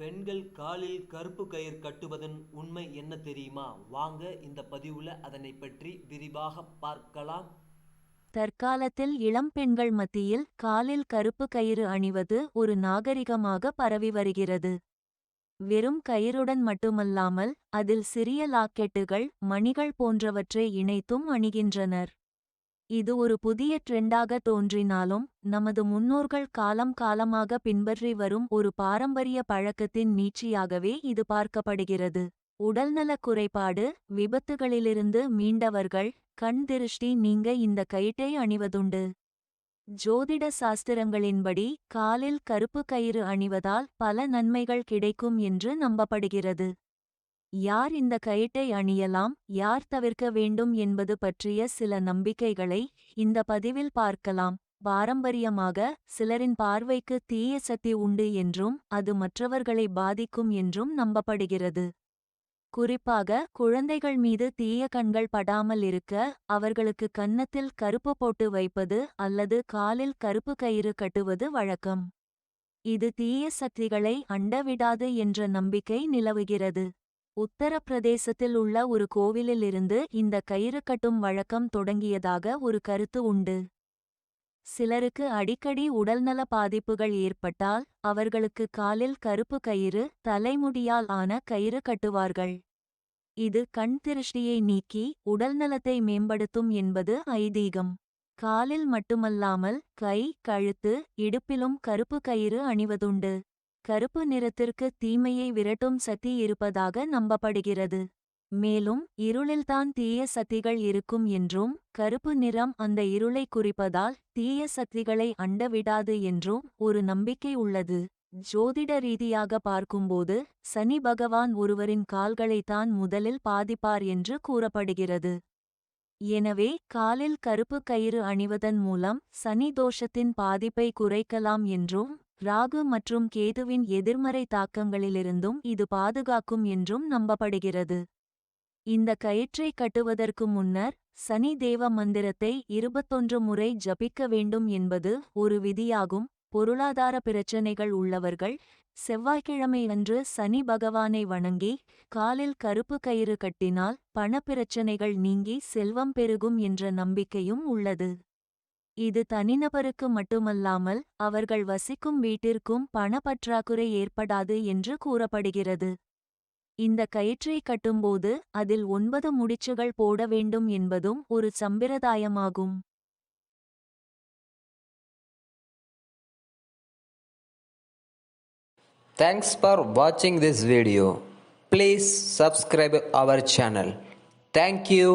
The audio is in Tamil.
பெண்கள் காலில் கருப்பு கயிறு கட்டுவதன் உண்மை என்ன தெரியுமா? வாங்க இந்த பதிவுல அதனை பற்றி விரிவாக பார்க்கலாம். தற்காலத்தில் இளம் பெண்கள் மத்தியில் காலில் கருப்பு கயிறு அணிவது ஒரு நாகரிகமாக பரவி வருகிறது. வெறும் கயிறுடன் மட்டுமல்லாமல் அதில் சிறிய லாக்கெட்டுகள் மணிகள் போன்றவற்றை இணைத்தும் அணிகின்றனர். இது ஒரு புதிய ட்ரெண்டாக தோன்றினாலும் நமது முன்னோர்கள் காலம் காலமாக பின்பற்றி வரும் ஒரு பாரம்பரிய பழக்கத்தின் நீட்சியாகவே இது பார்க்கப்படுகிறது. உடல்நலக் குறைபாடு விபத்துகளிலிருந்து மீண்டவர்கள் கண் திருஷ்டி நீங்க இந்த கயிற்றை அணிவதுண்டு. ஜோதிட சாஸ்திரங்களின்படி காலில் கருப்பு கயிறு அணிவதால் பல நன்மைகள் கிடைக்கும் என்று நம்பப்படுகிறது. யார் இந்த கயிட்டை அணியலாம் யார் தவிர்க்க வேண்டும் என்பது பற்றிய சில நம்பிக்கைகளை இந்த பதிவில் பார்க்கலாம். பாரம்பரியமாக சிலரின் பார்வைக்கு தீய சக்தி உண்டு என்றும் அது மற்றவர்களை பாதிக்கும் என்றும் நம்பப்படுகிறது. குறிப்பாக குழந்தைகள் மீது தீய கண்கள் படாமல் இருக்க அவர்களுக்கு கன்னத்தில் கருப்பு போட்டு வைப்பது அல்லது காலில் கருப்பு கயிறு கட்டுவது வழக்கம். இது தீய சக்திகளை அண்டவிடாது என்ற நம்பிக்கை நிலவுகிறது. உத்தரப்பிரதேசத்தில் உள்ள ஒரு கோவிலிலிருந்து இந்த கயிறு கட்டும் வழக்கம் தொடங்கியதாக ஒரு கருத்து உண்டு. சிலருக்கு அடிக்கடி உடல்நல பாதிப்புகள் ஏற்பட்டால் அவர்களுக்கு காலில் கருப்பு கயிறு தலைமுடியால் ஆன கயிறு கட்டுவார்கள். இது கண் திருஷ்டியை நீக்கி உடல்நலத்தை மேம்படுத்தும் என்பது ஐதீகம். காலில் மட்டுமல்லாமல் கை கழுத்து இடுப்பிலும் கருப்பு கயிறு அணிவதுண்டு. கருப்பு நிறத்திற்கு தீமையை விரட்டும் சக்தி இருப்பதாக நம்பப்படுகிறது. மேலும் இருளில்தான் தீய சக்திகள் இருக்கும் என்றும் கருப்பு நிறம் அந்த இருளை குறிப்பதால் தீய சக்திகளை அண்டவிடாது என்றும் ஒரு நம்பிக்கை உள்ளது. ஜோதிட ரீதியாக பார்க்கும்போது சனி பகவான் ஒருவரின் கால்களைத்தான் முதலில் பாதிப்பார் என்று கூறப்படுகிறது. எனவே காலில் கருப்பு கயிறு அணிவதன் மூலம் சனி தோஷத்தின் பாதிப்பை குறைக்கலாம் என்றும் ராகு மற்றும் கேதுவின் எதிர்மறை தாக்கங்களிலிருந்தும் இது பாதுகாக்கும் என்றும் நம்பப்படுகிறது. இந்த கயிற்றை கட்டுவதற்கு முன்னர் சனி தேவ மந்திரத்தை இருபத்தொன்று முறை ஜபிக்க வேண்டும் என்பது ஒரு விதியாகும். பொருளாதார பிரச்சினைகள் உள்ளவர்கள் செவ்வாய்க்கிழமை அன்று சனி பகவானை வணங்கி காலில் கருப்பு கயிறு கட்டினால் பணப்பிரச்சினைகள் நீங்கி செல்வம் பெருகும் என்ற நம்பிக்கையும் உள்ளது. இது தனிநபருக்கு மட்டுமல்லாமல் அவர்கள் வசிக்கும் வீட்டிற்கும் பணப்பற்றாக்குறை ஏற்படாது என்று கூறப்படுகிறது இந்த கயிற்றை கட்டும்போது அதில் ஒன்பது முடிச்சுகள் போட வேண்டும் என்பதும் ஒரு சம்பிரதாயமாகும் Thanks for watching this video. Please subscribe our channel. Thank you.